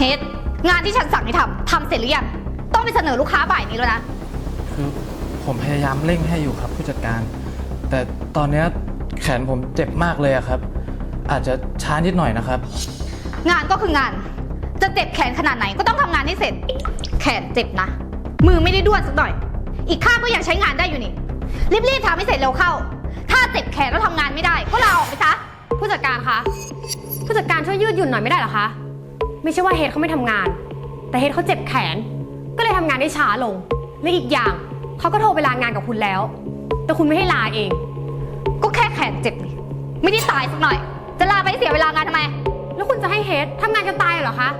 เฮดงานที่ฉันสั่งให้ทำทำเสร็จหรือยัง ต้องไปเสนอลูกค้าบ่ายนี้แล้วนะ คือผมพยายามเร่งให้อยู่ครับผู้จัดการ แต่ตอนเนี้ยแขนผมเจ็บมากเลยอะครับ อาจจะช้านิดหน่อยนะครับ งานก็คืองาน จะเจ็บแขนขนาดไหนก็ต้องทำงานให้เสร็จ แขนเจ็บนะ มือไม่ได้ด้วนสักหน่อย อีกข้างก็ยังใช้งานได้อยู่นี่ รีบๆทำให้เสร็จเร็วเข้า ถ้าเจ็บแขนแล้วทำงานไม่ได้ ก็ลาออกไปซะ ผู้จัดการคะ ผู้จัดการช่วยยืดหยุ่นหน่อยไม่ได้เหรอคะ ไม่ใช่ว่าเฮดเขาไม่ทำงาน แต่เฮดเขาเจ็บแขน ก็เลยทำงานได้ช้าลง และอีกอย่างเขาก็โทรไปลางานกับคุณแล้ว แต่คุณไม่ให้ลาเอง ก็แค่แขนเจ็บนี่ไม่ได้ตายสักหน่อย จะลาไปเสียเวลางานทำไม แล้วคุณจะให้เฮดทำงานจนตายเหรอคะ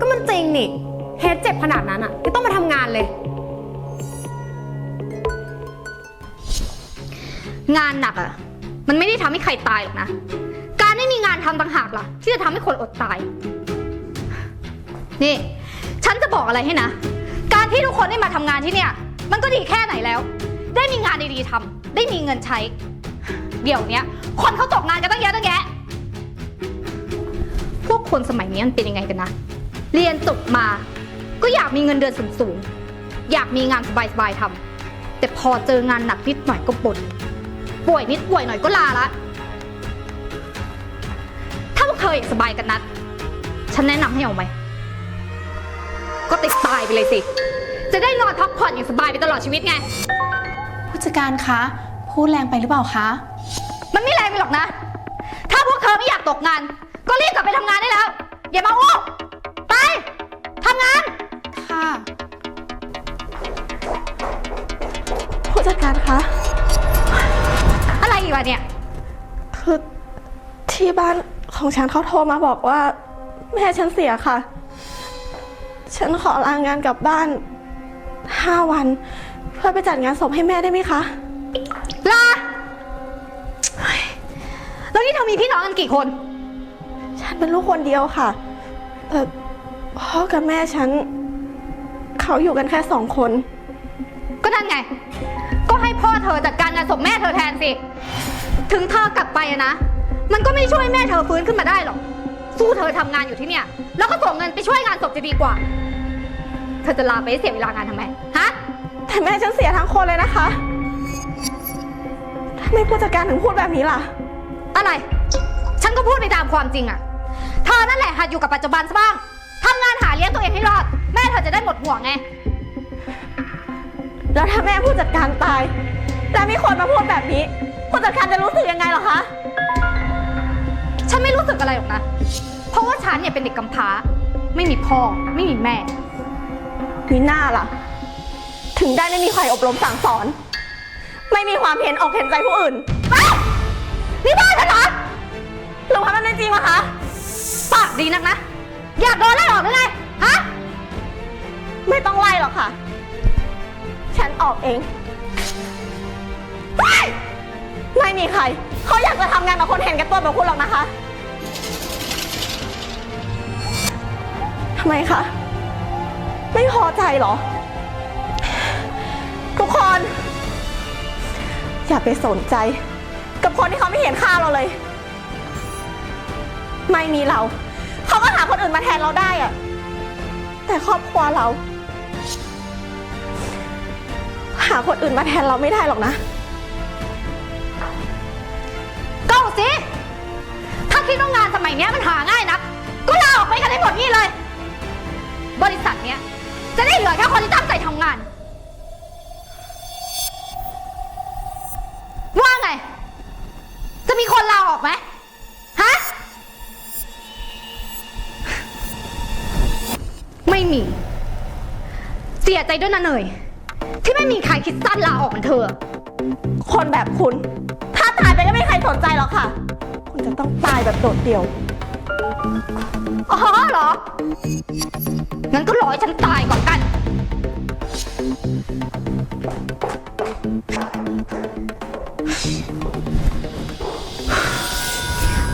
ก็มันจริงนี่เฮดเจ็บขนาดนั้นอะไม่ต้องมาทำงานเลย งานหนักอะมันไม่ได้ทำให้ใครตายหรอกนะ ทำต่างหากล่ะ ที่จะทำให้คนอดตาย นี่ ฉันจะบอกอะไรให้นะ การที่ทุกคนได้มาทำงานที่เนี่ย มันก็ดีแค่ไหนแล้ว ได้มีงานดีๆทำได้มีเงินใช้ เดี๋ยวเนี้ย คนเขาตกงานกันตั้งเยอะตั้งแยะ พวกคนสมัยนี้มันเป็นยังไงกันนะ เรียนจบมา ก็อยากมีเงินเดือนสูงๆ อยากมีงานสบายๆทำแต่พอเจองานหนักนิดหน่อยก็บ่นป่วยนิดป่วยหน่อยก็ลาละ ธออยากสบายกันนัด ฉันแนะนำให้เอาไหม ก็ติดตายไปเลยสิ จะได้นอนพักผ่อนอย่างสบายไปตลอดชีวิตไง ผู้จัดการคะ พูดแรงไปหรือเปล่าคะ มันไม่แรงไปหรอกนะ ถ้าพวกเธอไม่อยากตกงาน ก็รีบกลับไปทำงานได้แล้ว อย่ามาอ้วกไปทำงาน ค่ะ ผู้จัดการคะ อะไรอีกวะเนี่ย คือที่บ้าน ของฉันเขาโทรมาบอกว่า แม่ฉันเสียค่ะ ฉันขอลางานกลับบ้านห้าวัน เพื่อไปจัดงานศพให้แม่ได้ไหมคะ ลาเฮ้ยแล้วนี่เธอมีพี่น้องกันกี่คน ฉันเป็นลูกคนเดียวค่ะ แต่พ่อกับแม่ฉัน เขาอยู่กันแค่สองคน ก็นั่นไง ก็ให้พ่อเธอจัดการงานศพแม่เธอแทนสิ ถึงเธอกลับไปอะนะ มันก็ไม่ช่วยแม่เธอฟื้นขึ้นมาได้หรอก สู้เธอทำงานอยู่ที่เนี่ย แล้วก็ส่งเงินไปช่วยงานศพจะดีกว่า เธอจะลาไปให้เสียเวลางานทำไม ฮะ แต่แม่ฉันเสียทั้งคนเลยนะคะทำไมผู้จัดการถึงพูดแบบนี้ล่ะ อะไร ฉันก็พูดไปตามความจริงอะเธอนั่นแหละหัดอยู่กับปัจจุบันซะบ้างทำงานหาเลี้ยงตัวเองให้รอด แม่เธอจะได้หมดห่วงไง แล้วถ้าแม่ผู้จัดการตายแล้วมีคนมาพูดแบบนี้ ผู้จัดการจะรู้สึกยังไงเหรอคะ ฉันไม่รู้สึกอะไรหรอกนะ เพราะว่าฉันเนี่ยเป็นเด็กกำพร้า ไม่มีพ่อ ไม่มีแม่ มีหน้าล่ะ ถึงได้ไม่มีใครอบรมสั่งสอน ไม่มีความเห็นอกเห็นใจผู้อื่นอ้าวนี่บ้านฉันเหรอหรือว่ามันเป็นจริงวะคะปากดีนักนะ อยากโดนไล่ออกหรือไง ฮะ ไม่ต้องไล่หรอกค่ะ ฉันออกเองไม่มีใคร เขาอยากจะทำงานกับคนเห็นแก่ตัวแบบคุณหรอกนะคะ ทำไมคะ ไม่พอใจเหรอ ทุกคน อย่าไปสนใจ กับคนที่เขาไม่เห็นค่าเราเลย ไม่มีเรา เขาก็หาคนอื่นมาแทนเราได้อะแต่ครอบครัวเรา หาคนอื่นมาแทนเราไม่ได้หรอกนะก็สิ ถ้าคิดว่างานสมัยเนี้ยมันหาง่ายนัก ก็ลาออกไปกันให้หมดนี่เลย บริษัทเนี้ยจะได้เหลือแค่คนที่ตั้งใจทำงาน ว่าไง จะมีคนลาออกไหมฮะ ไม่มี เสียใจด้วยนะเนย ที่ไม่มีใครคิดสั้นลาออกเหมือนเธอ คนแบบคุณ ถ้าตายไปก็ไม่มีใครสนใจหรอกค่ะ คุณจะต้องตายแบบโดดเดี่ยว อ๋อเหรอ งั้นก็รอให้ฉันตายก่อนกัน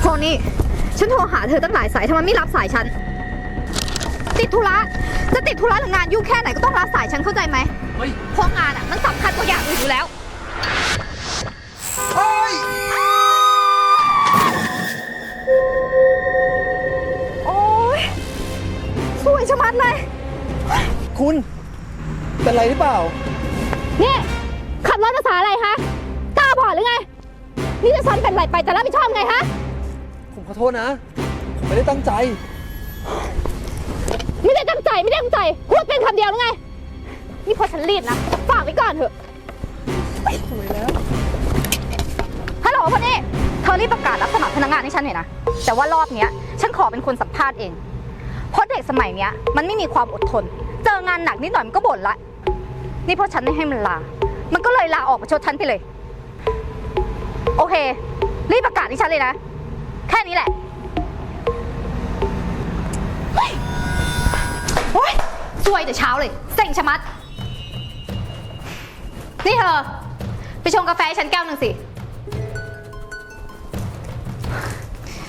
โทนี่ ฉันโทรหาเธอตั้งหลายสายทำไมไม่รับสายฉัน ติดธุระ จะติดธุระหรืองานยุ่งแค่ไหนก็ต้องรับสายฉันเข้าใจไหม เฮ้ย เพราะงานอะมันสำคัญกว่าอย่างอื่นอยู่แล้ว ไรไปจะรับผิดชอบไงฮะ ผมขอโทษนะ ผมไม่ได้ตั้งใจ ไม่ได้ตั้งใจไม่ได้ตั้งใจ พูดเป็นคำเดียวหรือไง นี่พอฉันรีบนะ ฝากไว้ก่อนเถอะฮัลโหลพอนี่เธอรีบประกาศรับสมัครพนักงานให้ฉันหน่อยนะ แต่ว่ารอบเนี้ย ฉันขอเป็นคนสัมภาษณ์เอง เพราะเด็กสมัยเนี้ย มันไม่มีความอดทน เจองานหนักนิดหน่อยมันก็บ่นละ นี่เพราะฉันไม่ให้มันลา มันก็เลยลาออกประชดฉันไปเลย โอเค รีบประกาศให้ฉันเลยนะ แค่นี้แหละโอ๊ยซวยแต่เช้าเลยเซ็งชะมัด นี่เธอ ไปชงกาแฟให้ฉันแก้วหนึ่งสิ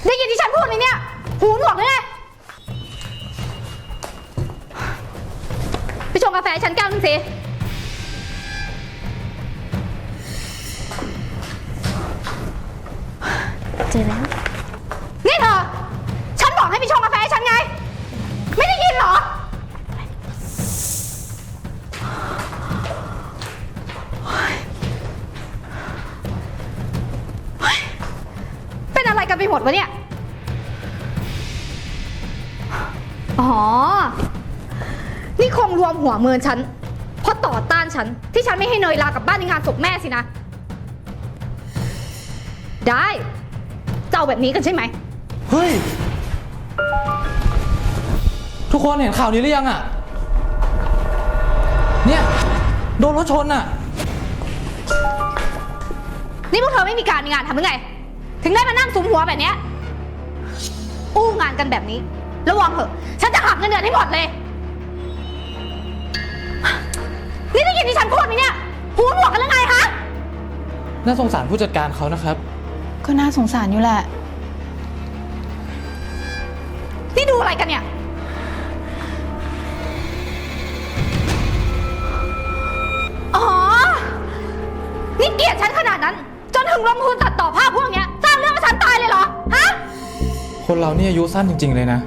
ได้ยินที่ฉันพูดไหมเนี่ย หูหนวกเลยไงไปชงกาแฟให้ฉันแก้วหนึ่งสิ เจอแล้ว นี่เธอ ฉันบอกให้ไปชงกาแฟให้ฉันไง ไม่ได้ยินเหรอ เป็นอะไรกันไปหมดวะเนี่ย อ๋อ นี่คงรวมหัวเมินฉัน เพราะต่อต้านฉัน ที่ฉันไม่ให้เนยลากลับบ้านในงานศพแม่สินะ ได้ เอาแบบนี้กันใช่ไหม เฮ้ย ทุกคนเห็นข่าวนี้หรือยังอะ เนี่ย โดนรถชนอะ นี่พวกเธอไม่มีการมีงานทำหรือไง ถึงได้มานั่งสุมหัวแบบเนี้ยอู้งานกันแบบนี้ ระวังเถอะ ฉันจะหักเงินเดือนให้หมดเลย นี่ได้ยินที่ฉันพูดไหมเนี่ย หูหนวกกันแล้วไงคะ น่าสงสารผู้จัดการเขานะครับ ก็น่าสงสารอยู่แหละ นี่ดูอะไรกันเนี่ย อ๋อ นี่เกลียดฉันขนาดนั้น จนถึงลงทุนตัดต่อภาพพวกเนี้ยสร้างเรื่องให้ฉันตายเลยเหรอ ฮะ คนเรานี่อายุสั้นจริง ๆ เลยนะ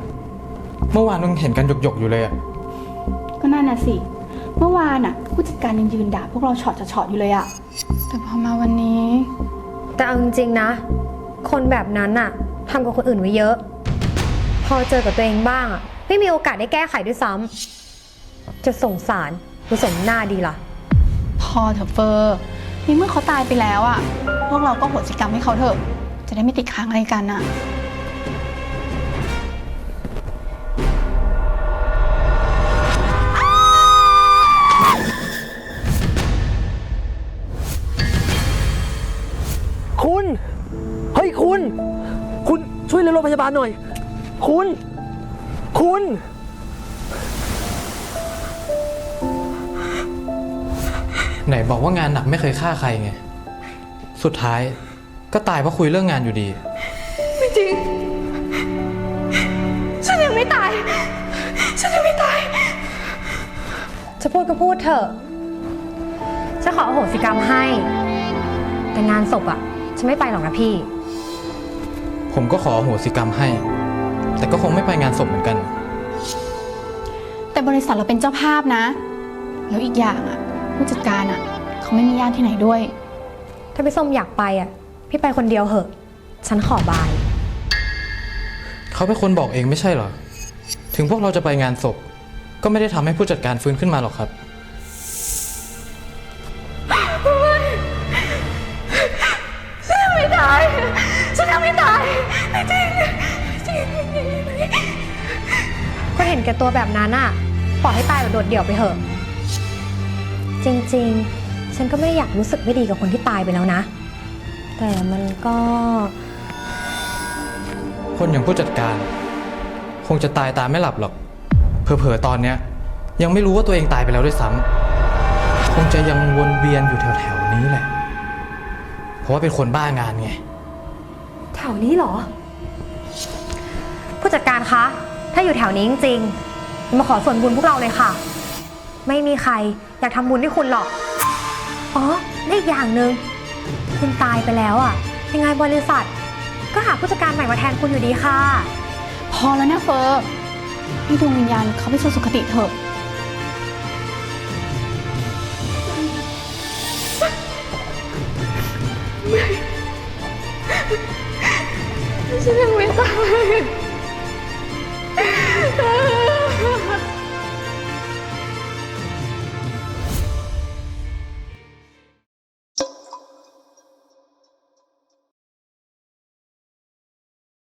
เมื่อวานนึงเห็นกันหยกๆอยู่เลยอะก็นั่นน่ะสิ เมื่อวานน่ะ ผู้จัดการยังยืนด่าพวกเราช็อตจะช็อตอยู่เลยอะแต่พอมาวันนี้ แต่เอาจริงๆนะ คนแบบนั้นอะทำกับคนอื่นไว้เยอะ พอเจอกับตัวเองบ้างอะไม่มีโอกาสได้แก้ไขด้วยซ้ำจะสงสารหรือสมหน้าดีล่ะ พอเถอะเฟอร์นี่เมื่อเขาตายไปแล้วอะพวกเราก็โหสิกรรมให้เขาเถอะ จะได้ไม่ติดค้างอะไรกันอะ เฮ้ยคุณ คุณช่วยเรียกรถพยาบาลหน่อย คุณ คุณ ไหนบอกว่างานหนักไม่เคยฆ่าใครไง สุดท้ายก็ตายเพราะคุยเรื่องงานอยู่ดี ไม่จริง ฉันยังไม่ตาย ฉันยังไม่ตาย จะพูดก็พูดเถอะ จะขออโหสิกรรมให้ แต่งานศพอะ ฉันไม่ไปหรอกนะพี่ ผมก็ขออโหสิกรรมให้ แต่ก็คงไม่ไปงานศพเหมือนกัน แต่บริษัทเราเป็นเจ้าภาพนะ แล้วอีกอย่างอะผู้จัดการอะเขาไม่มีญาติที่ไหนด้วย ถ้าพี่ส้มอยากไปอะพี่ไปคนเดียวเหอะ ฉันขอบาย เขาเป็นคนบอกเองไม่ใช่เหรอ ถึงพวกเราจะไปงานศพ ก็ไม่ได้ทำให้ผู้จัดการฟื้นขึ้นมาหรอกครับ ฉันยังไม่ตายไม่จริงก็เห็นแก่ตัวแบบนั้นอะปล่อยให้ตายแบบโดดเดี่ยวไปเถอะ จริงๆ ฉันก็ไม่อยากรู้สึกไม่ดีกับคนที่ตายไปแล้วนะ แต่มันก็ คนอย่างผู้จัดการ คงจะตายตามไม่หลับหรอก เผลอๆ ตอนเนี้ย ยังไม่รู้ว่าตัวเองตายไปแล้วด้วยซ้ำคงจะยังวนเวียนอยู่แถวๆนี้แหละ เพราะว่าเป็นคนบ้างานไง ถวนี้เหรอ ผู้จัดการคะ ถ้าอยู่แถวนี้จริงๆ มาขอส่วนบุญพวกเราเลยค่ะ ไม่มีใครอยากทำบุญให้คุณหรอก อ๋อและอีกอย่างหนึ่งคุณตายไปแล้วอะ ยังไงบริษัท ก็หาผู้จัดการใหม่มาแทนคุณอยู่ดีค่ะ พอแล้วนะเฟอร์ให้ดวงวิญญาณเขาไปสู่สุคติเถอะ ฉันยังไม่ตาย